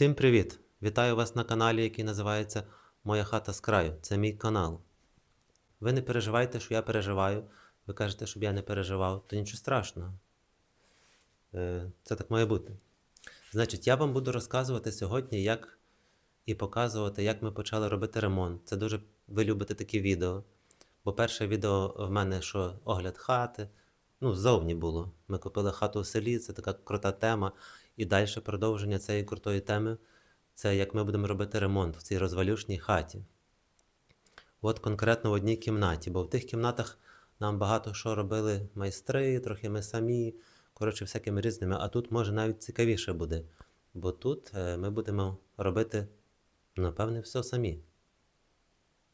Всім привіт! Вітаю вас на каналі, який називається Моя хата з краю. Це мій канал. Ви не переживайте, що я переживаю. Ви кажете, щоб я не переживав, то нічого страшного. Е, Це так має бути. Значить, я вам буду розказувати сьогодні, як і показувати, як ми почали робити ремонт. Це дуже ви любите такі відео. Бо перше відео в мене, що огляд хати. Ну, ззовні було. Ми купили хату в селі, це така крута тема. І далі продовження цієї крутої теми це як ми будемо робити ремонт в цій розвалюшній хаті. От конкретно в одній кімнаті, бо в тих кімнатах нам багато що робили майстри, трохи ми самі, коротше, всякими різними. А тут може навіть цікавіше буде. Бо тут е, ми будемо робити, напевне, все самі.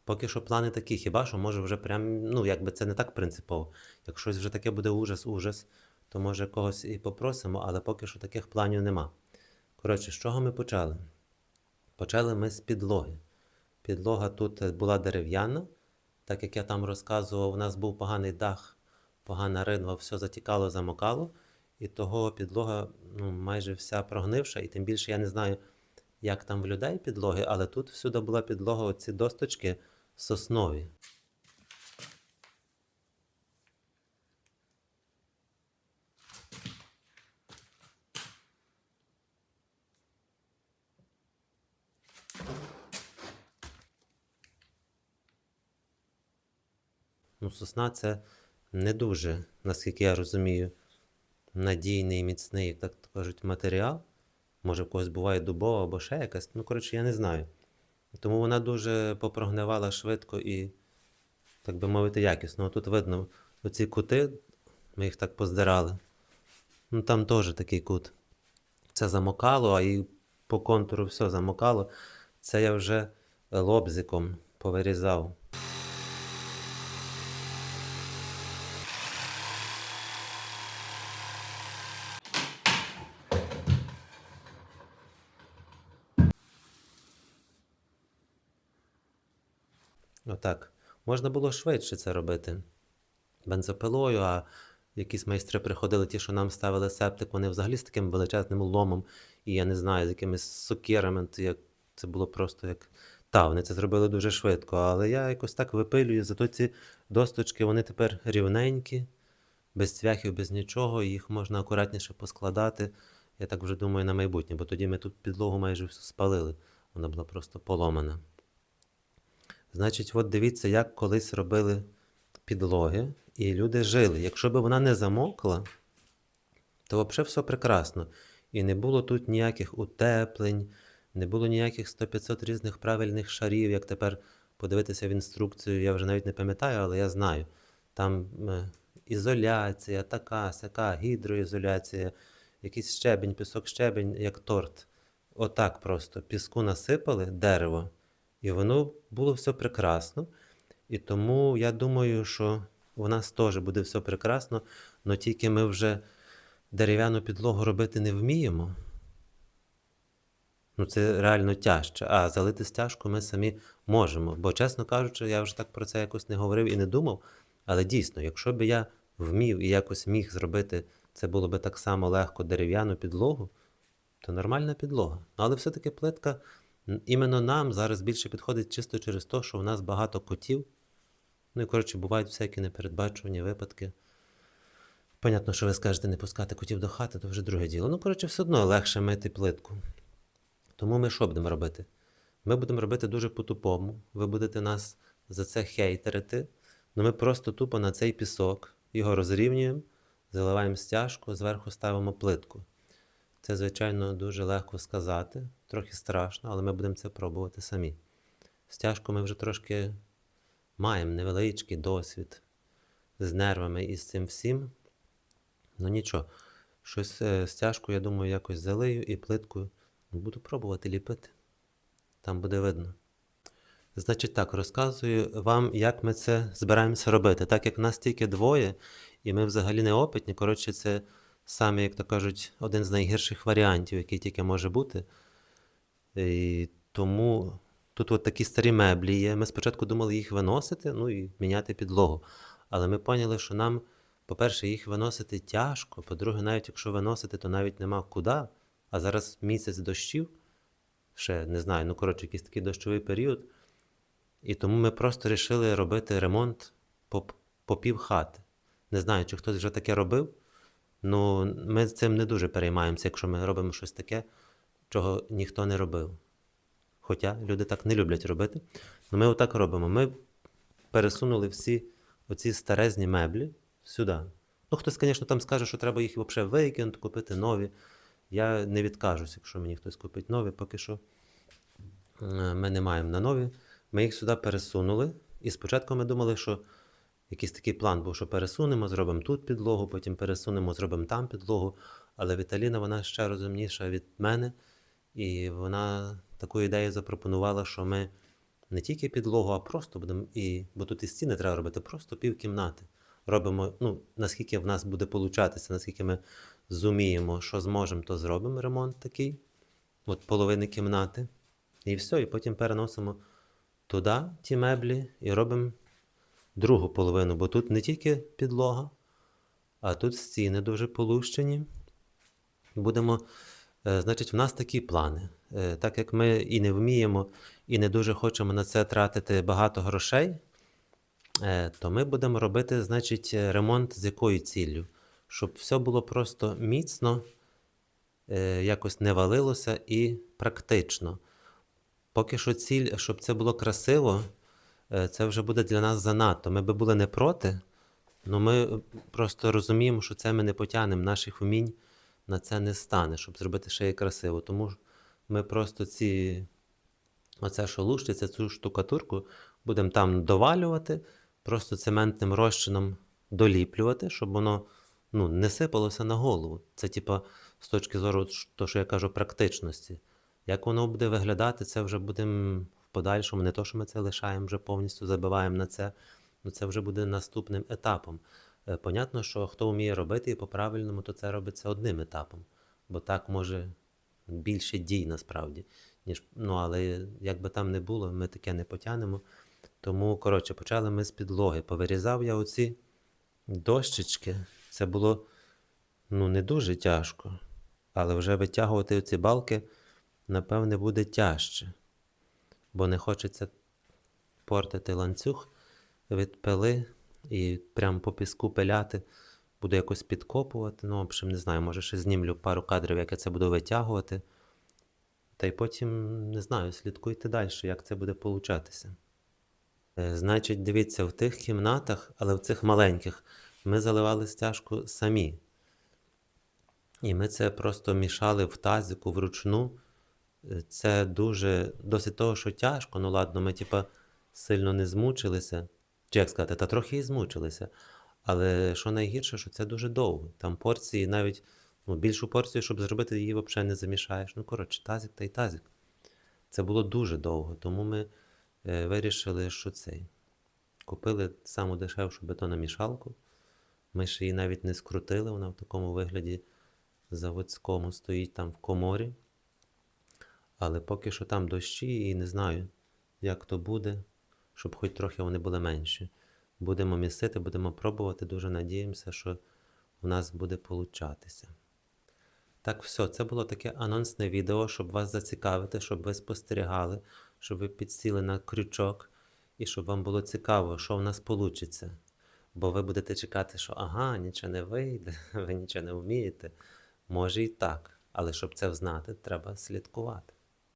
Поки що плани такі, хіба що може вже прям, ну якби це не так принципово. Як щось вже таке буде ужас, ужас, то може когось і попросимо, але поки що таких планів нема. Коротше, з чого ми почали? Почали ми з підлоги. Підлога тут е, була дерев'яна, так як я там розказував, у нас був поганий дах, погана ринва, все затікало, замокало, і того підлога ну, майже вся прогнивша, і тим більше я не знаю, як там в людей підлоги, але тут всюди була підлога, оці досточки соснові. Ну, сосна це не дуже, наскільки я розумію, надійний, міцний, так кажуть, матеріал. Може, в когось буває дубова або ще якась. Ну, коротше, я не знаю. Тому вона дуже попрогнивала швидко і, так би мовити, якісно. Тут видно оці кути, ми їх так поздирали. Ну, там теж такий кут. Це замокало, а і по контуру все замокало. Це я вже лобзиком повирізав. Отак. Можна було швидше це робити бензопилою, а якісь майстри приходили, ті, що нам ставили септик, вони взагалі з таким величезним ломом, і я не знаю, з якимись сокирами, як це було просто як. Та, вони це зробили дуже швидко, але я якось так випилюю, зато ці досточки, вони тепер рівненькі, без цвяхів, без нічого, їх можна акуратніше поскладати. Я так вже думаю на майбутнє, бо тоді ми тут підлогу майже спалили. Вона була просто поломана. Значить, от дивіться, як колись робили підлоги, і люди жили. Якщо б вона не замокла, то взагалі все прекрасно. І не було тут ніяких утеплень, не було ніяких 100-500 різних правильних шарів, як тепер подивитися в інструкцію, я вже навіть не пам'ятаю, але я знаю. Там е, ізоляція, така, сяка, гідроізоляція, якийсь щебень, пісок щебень, як торт. Отак просто. Піску насипали дерево. І воно було все прекрасно. І тому я думаю, що у нас теж буде все прекрасно, але тільки ми вже дерев'яну підлогу робити не вміємо. Ну, це реально тяжче. А залити стяжку ми самі можемо. Бо, чесно кажучи, я вже так про це якось не говорив і не думав. Але дійсно, якщо б я вмів і якось міг зробити, це було б так само легко дерев'яну підлогу, то нормальна підлога. Але все-таки плитка. Іменно нам зараз більше підходить чисто через те, що у нас багато котів. Ну і, коротше, бувають всякі непередбачувані випадки. Понятно, що ви скажете не пускати котів до хати, то вже друге діло. Ну, коротше, все одно легше мити плитку. Тому ми що будемо робити? Ми будемо робити дуже по-тупому. Ви будете нас за це хейтерити. Ну ми просто тупо на цей пісок його розрівнюємо, заливаємо стяжку, зверху ставимо плитку. Це, звичайно, дуже легко сказати, трохи страшно, але ми будемо це пробувати самі. Стяжку ми вже трошки маємо невеличкий досвід з нервами і з цим всім. Ну нічого, щось е, стяжку, я думаю, якось залию і плиткою буду пробувати ліпити. Там буде видно. Значить так, розказую вам, як ми це збираємося робити. Так як нас тільки двоє, і ми взагалі не опитні, коротше, це саме, як то кажуть, один з найгірших варіантів, який тільки може бути. І тому тут от такі старі меблі є. Ми спочатку думали їх виносити, ну і міняти підлогу. Але ми поняли, що нам, по-перше, їх виносити тяжко. По-друге, навіть якщо виносити, то навіть нема куди. А зараз місяць дощів, ще не знаю, ну коротше, якийсь такий дощовий період. І тому ми просто вирішили робити ремонт по, по пів хати. Не знаю, чи хтось вже таке робив. Ну, ми цим не дуже переймаємося, якщо ми робимо щось таке, чого ніхто не робив. Хоча люди так не люблять робити. Ну, ми отак робимо. Ми пересунули всі оці старезні меблі сюди. Ну, хтось, звісно, там скаже, що треба їх взагалі викинути, купити нові. Я не відкажусь, якщо мені хтось купить нові, поки що е, ми не маємо на нові. Ми їх сюди пересунули. І спочатку ми думали, що якийсь такий план був, що пересунемо, зробимо тут підлогу, потім пересунемо, зробимо там підлогу. Але Віталіна, вона ще розумніша від мене, і вона таку ідею запропонувала, що ми не тільки підлогу, а просто будемо і. Бо тут і стіни треба робити, просто півкімнати. Робимо, ну, наскільки в нас буде получатися, наскільки ми зуміємо, що зможемо, то зробимо ремонт такий. От половини кімнати. І все, і потім переносимо туди ті меблі і робимо другу половину, бо тут не тільки підлога, а тут стіни дуже полущені. Будемо, значить, в нас такі плани. Е, Так як ми і не вміємо, і не дуже хочемо на це тратити багато грошей, е, то ми будемо робити, значить, е, ремонт з якою ціллю? Щоб все було просто міцно, е, якось не валилося і практично. Поки що ціль, щоб це було красиво, е, це вже буде для нас занадто. Ми би були не проти, але ми е, просто розуміємо, що це ми не потягнемо, наших вмінь на це не стане, щоб зробити ще й красиво. Тому ми просто ці, оце, що лущиться, цю штукатурку, будемо там довалювати, просто цементним розчином доліплювати, щоб воно ну, не сипалося на голову. Це, типа, з точки зору, то, що я кажу, практичності. Як воно буде виглядати, це вже будемо в подальшому. Не то, що ми це лишаємо, вже повністю забиваємо на це. Ну, це вже буде наступним етапом. Е, Понятно, що хто вміє робити і по-правильному, то це робиться одним етапом. Бо так може більше дій насправді. Ніж, ну, але як би там не було, ми таке не потягнемо. Тому, коротше, почали ми з підлоги. Повирізав я оці дощечки. Це було ну, не дуже тяжко. Але вже витягувати оці балки, напевне, буде тяжче. Бо не хочеться портити ланцюг від пили і прямо по піску пиляти. Буду якось підкопувати. Ну, общем, не знаю, може ще знімлю пару кадрів, як я це буду витягувати. Та й потім, не знаю, слідкуйте далі, як це буде получатися. Е, Значить, дивіться, в тих кімнатах, але в цих маленьких, ми заливали стяжку самі. І ми це просто мішали в тазику вручну. Е, Це дуже досить того, що тяжко. Ну ладно, ми типа сильно не змучилися. Чи як сказати, та трохи і змучилися. Але що найгірше, що це дуже довго. Там порції навіть ну, більшу порцію, щоб зробити її, взагалі не замішаєш. Ну, коротше, тазик та й тазик. Це було дуже довго, тому ми е, вирішили, що цей. Купили саму дешевшу бетономішалку. Ми ще її навіть не скрутили, вона в такому вигляді заводському стоїть там в коморі. Але поки що там дощі і не знаю, як то буде, щоб хоч трохи вони були менші. Будемо місити, будемо пробувати. Дуже надіємося, що в нас буде получатися. Так, все, це було таке анонсне відео, щоб вас зацікавити, щоб ви спостерігали, щоб ви підсіли на крючок і щоб вам було цікаво, що в нас вийде. Бо ви будете чекати, що ага, нічого не вийде, ви нічого не вмієте. Може і так, але щоб це знати, треба слідкувати.